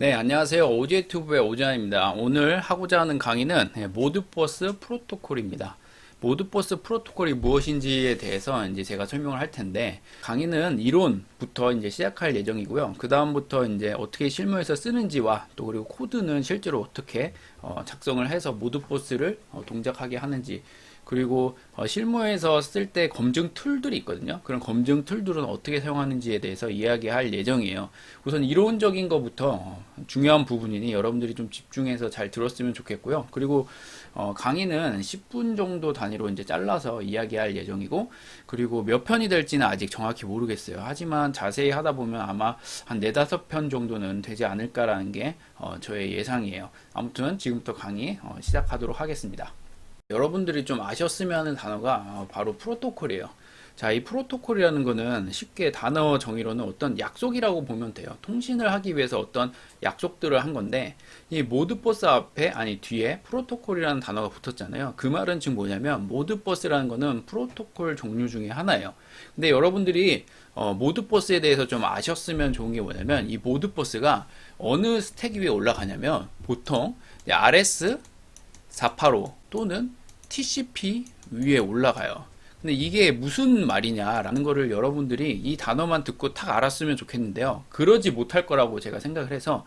네, 안녕하세요. 오지튜브의 오지환입니다. 오늘 하고자 하는 강의는 네, 모드버스 프로토콜입니다. 모드버스 프로토콜이 무엇인지에 대해서 이제 제가 설명을 할 텐데 강의는 이론부터 이제 시작할 예정이고요. 그 다음부터 이제 어떻게 실무에서 쓰는지와 또 그리고 코드는 실제로 어떻게 어, 작성을 해서 모드버스를 어, 동작하게 하는지 그리고 어, 실무에서 쓸 때 검증 툴들이 있거든요. 그런 검증 툴들은 어떻게 사용하는지에 대해서 이야기할 예정이에요. 우선 이론적인 것부터 어, 중요한 부분이니 여러분들이 좀 집중해서 잘 들었으면 좋겠고요. 그리고 어, 강의는 10분 정도 단위로 이제 잘라서 이야기할 예정이고 그리고 몇 편이 될지는 아직 정확히 모르겠어요. 하지만 자세히 하다 보면 아마 한 4, 5편 정도는 되지 않을까라는 게 어, 저의 예상이에요. 아무튼 지금부터 강의 어, 시작하도록 하겠습니다. 여러분들이 좀 아셨으면 하는 단어가 어, 바로 프로토콜이에요. 자, 이 프로토콜이라는 거는 쉽게 단어 정의로는 어떤 약속이라고 보면 돼요. 통신을 하기 위해서 어떤 약속들을 한 건데, 이 모드버스 앞에, 아니, 뒤에 프로토콜이라는 단어가 붙었잖아요. 그 말은 지금 뭐냐면, 모드버스라는 거는 프로토콜 종류 중에 하나예요. 근데 여러분들이 어, 모드버스에 대해서 좀 아셨으면 좋은 게 뭐냐면, 이 모드버스가 어느 스택 위에 올라가냐면, 보통 RS 485 또는 TCP 위에 올라가요. 근데 이게 무슨 말이냐라는 거를 여러분들이 이 단어만 듣고 탁 알았으면 좋겠는데요. 그러지 못할 거라고 제가 생각을 해서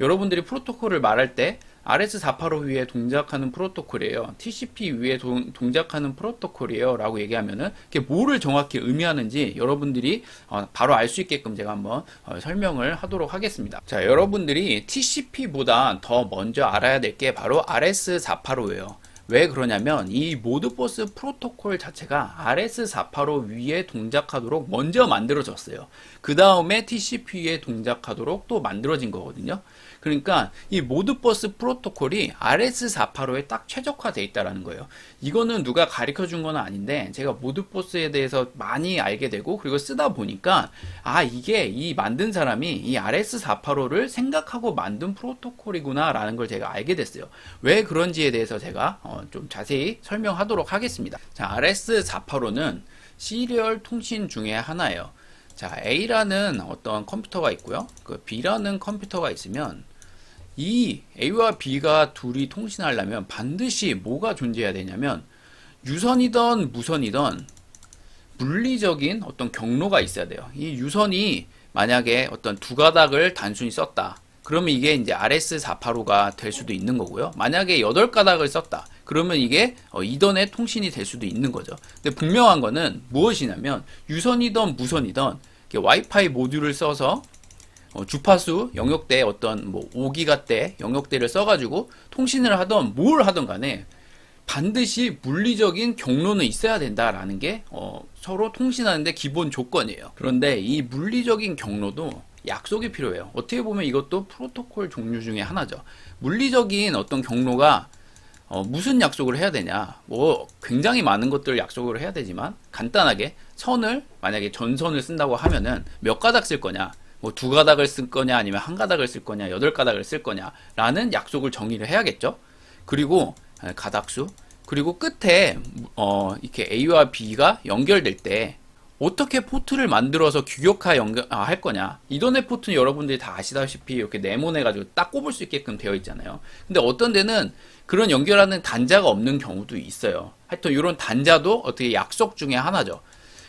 여러분들이 프로토콜을 말할 때 RS485 위에 동작하는 프로토콜이에요. TCP 위에 동, 작하는 프로토콜이에요. 라고 얘기하면은 그게 뭐를 정확히 의미하는지 여러분들이 어, 바로 알 수 있게끔 제가 한번 어, 설명을 하도록 하겠습니다. 자, 여러분들이 TCP보다 더 먼저 알아야 될 게 바로 RS485예요. 왜 그러냐면 이 모드버스 프로토콜 자체가 RS485 위에 동작하도록 먼저 만들어졌어요. 그 다음에 TCP에 동작하도록 또 만들어진 거거든요. 그러니까 이 모드버스 프로토콜이 RS485에 딱 최적화되어 있다라는 거예요. 이거는 누가 가르쳐 준 건 아닌데 제가 모드버스에 대해서 많이 알게 되고 그리고 쓰다 보니까 아 이게 이 만든 사람이 이 RS485를 생각하고 만든 프로토콜이구나라는 걸 제가 알게 됐어요. 왜 그런지에 대해서 제가 어, 좀 자세히 설명하도록 하겠습니다. 자, RS485는 시리얼 통신 중에 하나예요. 자, A라는 어떤 컴퓨터가 있고요. 그 B라는 컴퓨터가 있으면 이 A와 B가 둘이 통신하려면 반드시 뭐가 존재해야 되냐면 유선이든 무선이든 물리적인 어떤 경로가 있어야 돼요. 이 유선이 만약에 어떤 두 가닥을 단순히 썼다. 그러면 이게 이제 RS485가 될 수도 있는 거고요. 만약에 8가닥을 썼다. 그러면 이게 어, 이던의 통신이 될 수도 있는 거죠. 근데 분명한 거는 무엇이냐면 유선이든 무선이든 와이파이 모듈을 써서 어, 주파수 영역대 어떤 뭐 5기가대 영역대를 써가지고 통신을 하던 뭘 하던 간에 반드시 물리적인 경로는 있어야 된다라는 게 어, 서로 통신하는데 기본 조건이에요. 그런데 이 물리적인 경로도 약속이 필요해요. 어떻게 보면 이것도 프로토콜 종류 중에 하나죠. 물리적인 어떤 경로가 어, 무슨 약속을 해야 되냐. 뭐 굉장히 많은 것들을 약속을 해야 되지만 간단하게 선을 만약에 전선을 쓴다고 하면은 몇 가닥 쓸 거냐. 뭐 두 가닥을 쓸 거냐 아니면 한 가닥을 쓸 거냐 여덟 가닥을 쓸 거냐 라는 약속을 정의를 해야겠죠. 그리고 가닥수 그리고 끝에 어 이렇게 A와 B가 연결될 때 어떻게 포트를 만들어서 규격화 연결 아, 할 거냐 이더넷 포트는 여러분들이 다 아시다시피 이렇게 네모내 가지고 딱 꼽을 수 있게끔 되어 있잖아요 근데 어떤 데는 그런 연결하는 단자가 없는 경우도 있어요. 하여튼 이런 단자도 어떻게 약속 중에 하나죠.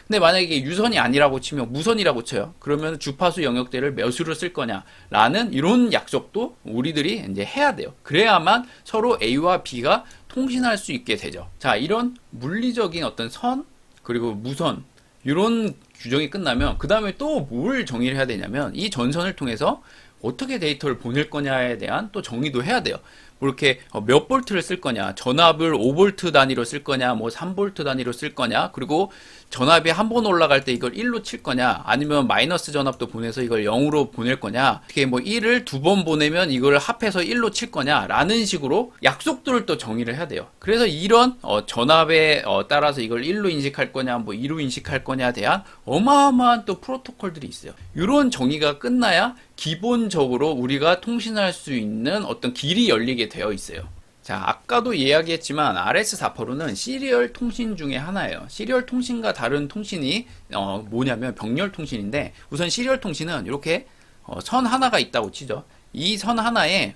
근데 만약에 유선이 아니라고 치면 무선이라고 쳐요. 그러면 주파수 영역대를 몇으로 쓸 거냐라는 이런 약속도 우리들이 이제 해야 돼요. 그래야만 서로 A와 B가 통신할 수 있게 되죠. 자 이런 물리적인 어떤 선 그리고 무선 이런 규정이 끝나면 그 다음에 또 뭘 정의를 해야 되냐면 이 전선을 통해서 어떻게 데이터를 보낼 거냐에 대한 또 정의도 해야 돼요. 뭐 이렇게 어, 몇 볼트를 쓸 거냐, 전압을 5볼트 단위로 쓸 거냐, 뭐 3볼트 단위로 쓸 거냐, 그리고 전압이 한 번 올라갈 때 이걸 1로 칠 거냐, 아니면 마이너스 전압도 보내서 이걸 0으로 보낼 거냐, 어떻게 뭐 1을 두 번 보내면 이걸 합해서 1로 칠 거냐, 라는 식으로 약속들을 또 정의를 해야 돼요. 그래서 이런 어, 전압에 어, 따라서 이걸 1로 인식할 거냐, 뭐 2로 인식할 거냐에 대한 어마어마한 또 프로토콜들이 있어요. 이런 정의가 끝나야 기본적으로 우리가 통신할 수 있는 어떤 길이 열리게 되어 있어요. 자, 아까도 이야기했지만 RS485는 시리얼 통신 중에 하나예요. 시리얼 통신과 다른 통신이 어, 뭐냐면 병렬 통신인데 우선 시리얼 통신은 이렇게 어, 선 하나가 있다고 치죠. 이 선 하나에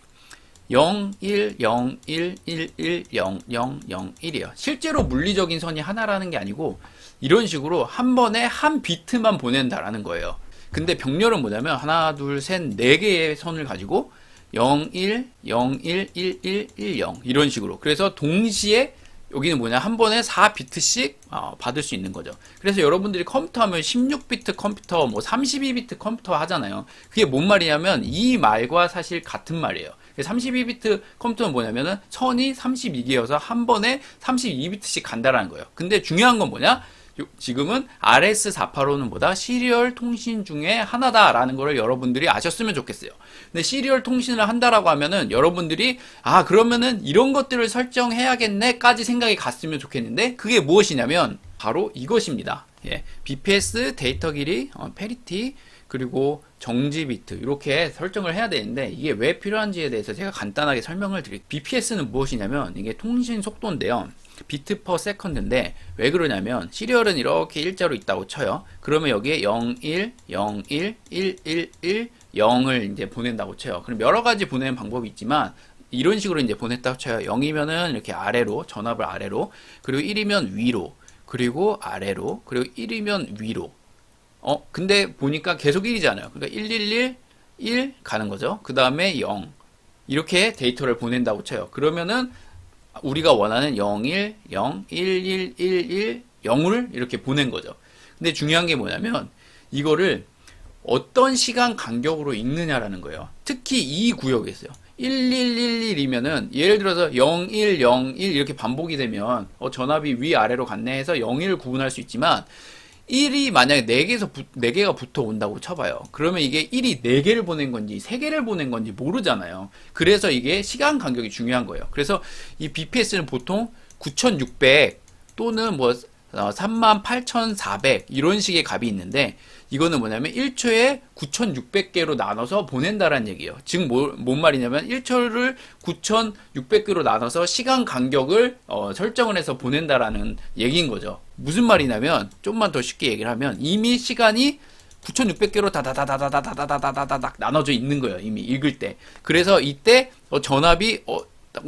0, 1, 0, 1, 1, 1, 0, 0, 0, 1이에요. 실제로 물리적인 선이 하나라는 게 아니고 이런 식으로 한 번에 한 비트만 보낸다라는 거예요. 근데 병렬은 뭐냐면 하나, 둘, 셋, 네 개의 선을 가지고 0, 1, 0, 1, 1, 1, 1, 0 이런 식으로. 그래서 동시에 여기는 뭐냐 한 번에 4비트씩 어, 받을 수 있는 거죠. 그래서 여러분들이 컴퓨터 하면 16비트 컴퓨터, 뭐 32비트 컴퓨터 하잖아요. 그게 뭔 말이냐면 이 말과 사실 같은 말이에요. 32비트 컴퓨터는 뭐냐면은 선이 32개여서 한 번에 32비트씩 간다라는 거예요. 근데 중요한 건 뭐냐? 요- 지금은 RS485는 뭐다? 시리얼 통신 중에 하나다라는 거를 여러분들이 아셨으면 좋겠어요. 근데 시리얼 통신을 한다라고 하면은 여러분들이 아 그러면은 이런 것들을 설정해야겠네까지 생각이 갔으면 좋겠는데 그게 무엇이냐면 바로 이것입니다. 예, BPS 데이터 길이, 어, 페리티 그리고 정지 비트 이렇게 설정을 해야 되는데 이게 왜 필요한지에 대해서 제가 간단하게 설명을 드릴게요. BPS는 무엇이냐면 이게 통신 속도인데요. 비트 퍼 세컨드인데 왜 그러냐면 시리얼은 이렇게 일자로 있다고 쳐요. 그러면 여기에 0, 1, 0, 1, 1, 1, 1, 0을 이제 보낸다고 쳐요. 그럼 여러 가지 보내는 방법이 있지만 이런 식으로 이제 보냈다고 쳐요. 0이면은 이렇게 아래로 전압을 아래로 그리고 1이면 위로 그리고 아래로 그리고 1이면 위로 어, 근데 보니까 계속 1이잖아요. 그러니까 111, 1 가는 거죠. 그 다음에 0. 이렇게 데이터를 보낸다고 쳐요. 그러면은 우리가 원하는 0, 1, 0, 1, 1, 1, 1, 0을 이렇게 보낸 거죠. 근데 중요한 게 뭐냐면 이거를 어떤 시간 간격으로 읽느냐라는 거예요. 특히 이 구역에 있어요. 1111이면은 예를 들어서 01, 01 이렇게 반복이 되면 어, 전압이 위아래로 갔네 해서 01을 구분할 수 있지만 1이 만약에 4개에서 4개가 붙어 온다고 쳐봐요. 그러면 이게 1이 4개를 보낸 건지 3개를 보낸 건지 모르잖아요. 그래서 이게 시간 간격이 중요한 거예요. 그래서 이 BPS는 보통 9600 또는 뭐 38,400 이런 식의 값이 있는데 이거는 뭐냐면 1초에 9,600개로 나눠서 보낸다라는 얘기예요. 즉, 뭐, 뭔 말이냐면 1초를 9,600개로 나눠서 시간 간격을 어, 설정을 해서 보낸다라는 얘기인 거죠. 무슨 말이냐면 좀만 더 쉽게 얘기를 하면 이미 시간이 9,600개로 다다다다다다다다다다닥 나눠져 있는 거예요. 이미 읽을 때. 그래서 이때 어, 전압이 어,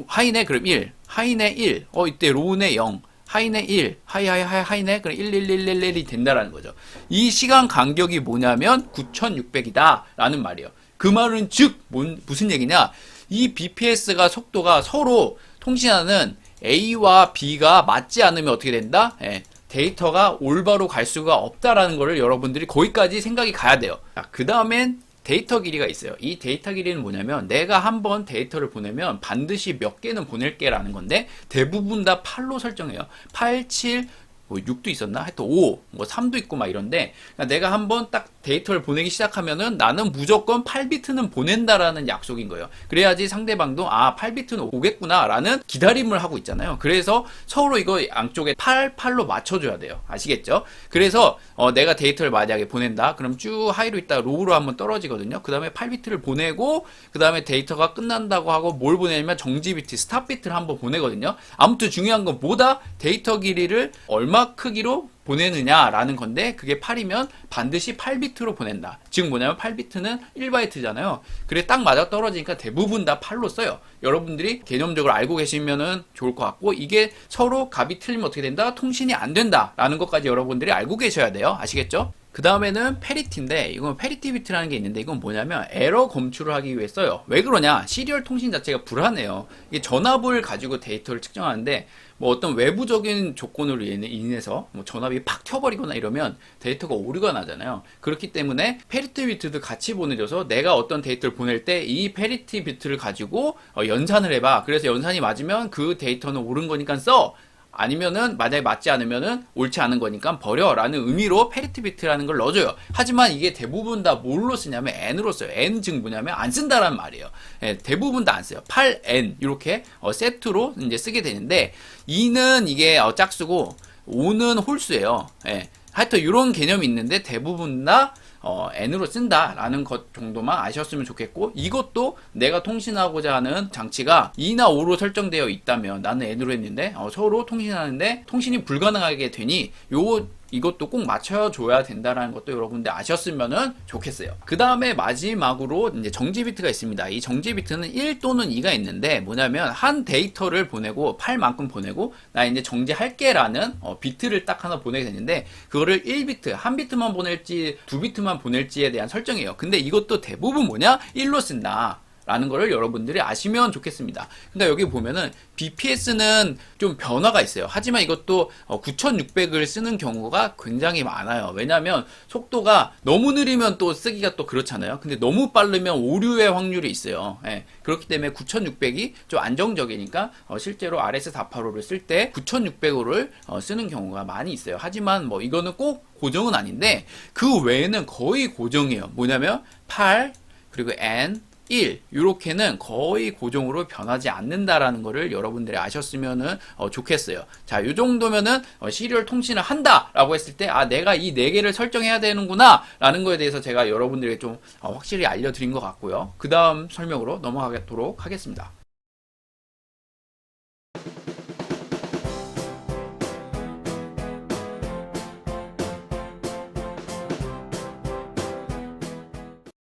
하이네 그럼 1, 하이네 1, 어 이때 로우네 0, 하이네 1, 하이 하이 하이 하이네 그럼 11111이 된다라는 거죠. 이 시간 간격이 뭐냐면 9,600이다라는 말이에요. 그 말은 즉 뭔, 무슨 얘기냐? 이 BPS가 속도가 서로 통신하는 A와 B가 맞지 않으면 어떻게 된다? 예, 데이터가 올바로 갈 수가 없다라는 거를 여러분들이 거기까지 생각이 가야 돼요. 그 다음엔 데이터 길이가 있어요. 이 데이터 길이는 뭐냐면 내가 한 번 데이터를 보내면 반드시 몇 개는 보낼게라는 건데 대부분 다 8로 설정해요. 8, 7, 뭐 6도 있었나? 하여튼 5, 뭐 3도 있고 막 이런데 그러니까 내가 한번 딱 데이터를 보내기 시작하면은 나는 무조건 8비트는 보낸다라는 약속인 거예요. 그래야지 상대방도 아 8비트는 오겠구나라는 기다림을 하고 있잖아요. 그래서 서로 이거 양쪽에 8, 8로 맞춰줘야 돼요. 아시겠죠? 그래서 어, 내가 데이터를 만약에 보낸다. 그럼 쭉 하이로 있다가 로우로 한번 떨어지거든요. 그 다음에 8비트를 보내고 그 다음에 데이터가 끝난다고 하고 뭘 보내냐면 정지 비트, 스탑 비트를 한번 보내거든요. 아무튼 중요한 건 뭐다? 데이터 길이를 얼마 크기로 보내느냐라는 건데 그게 8이면 반드시 8비트로 보낸다. 즉 뭐냐면 8비트는 1바이트잖아요. 그래 딱 맞아 떨어지니까 대부분 다 8로 써요. 여러분들이 개념적으로 알고 계시면은 좋을 것 같고 이게 서로 값이 틀리면 어떻게 된다? 통신이 안 된다라는 것까지 여러분들이 알고 계셔야 돼요. 아시겠죠? 그 다음에는 페리티인데 이건 페리티 비트라는 게 있는데 이건 뭐냐면 에러 검출을 하기 위해 써요. 왜 그러냐? 시리얼 통신 자체가 불안해요. 이게 전압을 가지고 데이터를 측정하는데 뭐 어떤 외부적인 조건으로 인해- 인해서 뭐 전압이 팍 튀어버리거나 이러면 데이터가 오류가 나잖아요. 그렇기 때문에 페리티 비트도 같이 보내줘서 내가 어떤 데이터를 보낼 때 이 페리티 비트를 가지고 어, 연산을 해봐. 그래서 연산이 맞으면 그 데이터는 옳은 거니까 써. 아니면은 만약에 맞지 않으면은 옳지 않은 거니까 버려라는 의미로 페리티 비트라는 걸 넣어줘요. 하지만 이게 대부분 다 뭘로 쓰냐면 n으로 써요. n 즉 뭐냐면 안 쓴다라는 말이에요. 예, 대부분 다 안 써요. 8n 이렇게 어, 세트로 이제 쓰게 되는데 2는 이게 어, 짝수고 5는 홀수예요. 예. 하여튼 이런 개념이 있는데 대부분 다 어, n으로 쓴다라는 것 정도만 아셨으면 좋겠고 이것도 내가 통신하고자 하는 장치가 2나 5로 설정되어 있다면 나는 n으로 했는데 어, 서로 통신하는데 통신이 불가능하게 되니 요 이것도 꼭 맞춰줘야 된다는 것도 여러분들 아셨으면 좋겠어요. 그 다음에 마지막으로 이제 정지 비트가 있습니다. 이 정지 비트는 1 또는 2가 있는데 뭐냐면 한 데이터를 보내고 팔 만큼 보내고 나 이제 정지할게라는 어, 비트를 딱 하나 보내게 되는데 그거를 1비트, 한 비트만 보낼지 두 비트만 보낼지에 대한 설정이에요. 근데 이것도 대부분 뭐냐? 1로 쓴다. 라는 거를 여러분들이 아시면 좋겠습니다. 그러니까 여기 보면은 BPS는 좀 변화가 있어요. 하지만 이것도 9600을 쓰는 경우가 굉장히 많아요. 왜냐하면 속도가 너무 느리면 또 쓰기가 또 그렇잖아요. 근데 너무 빠르면 오류의 확률이 있어요. 예, 그렇기 때문에 9600이 좀 안정적이니까 어, 실제로 RS485를 쓸 때 9600호를 어, 쓰는 경우가 많이 있어요. 하지만 뭐 이거는 꼭 고정은 아닌데 그 외에는 거의 고정이에요. 뭐냐면 8 그리고 N 1 이렇게는 거의 고정으로 변하지 않는다라는 거를 여러분들이 아셨으면은 어, 좋겠어요. 자, 이 정도면은 어, 시리얼 통신을 한다라고 했을 때 아 내가 이 네 개를 설정해야 되는구나라는 거에 대해서 제가 여러분들에게 좀 어, 확실히 알려드린 것 같고요. 그 다음 설명으로 넘어가도록 하겠습니다.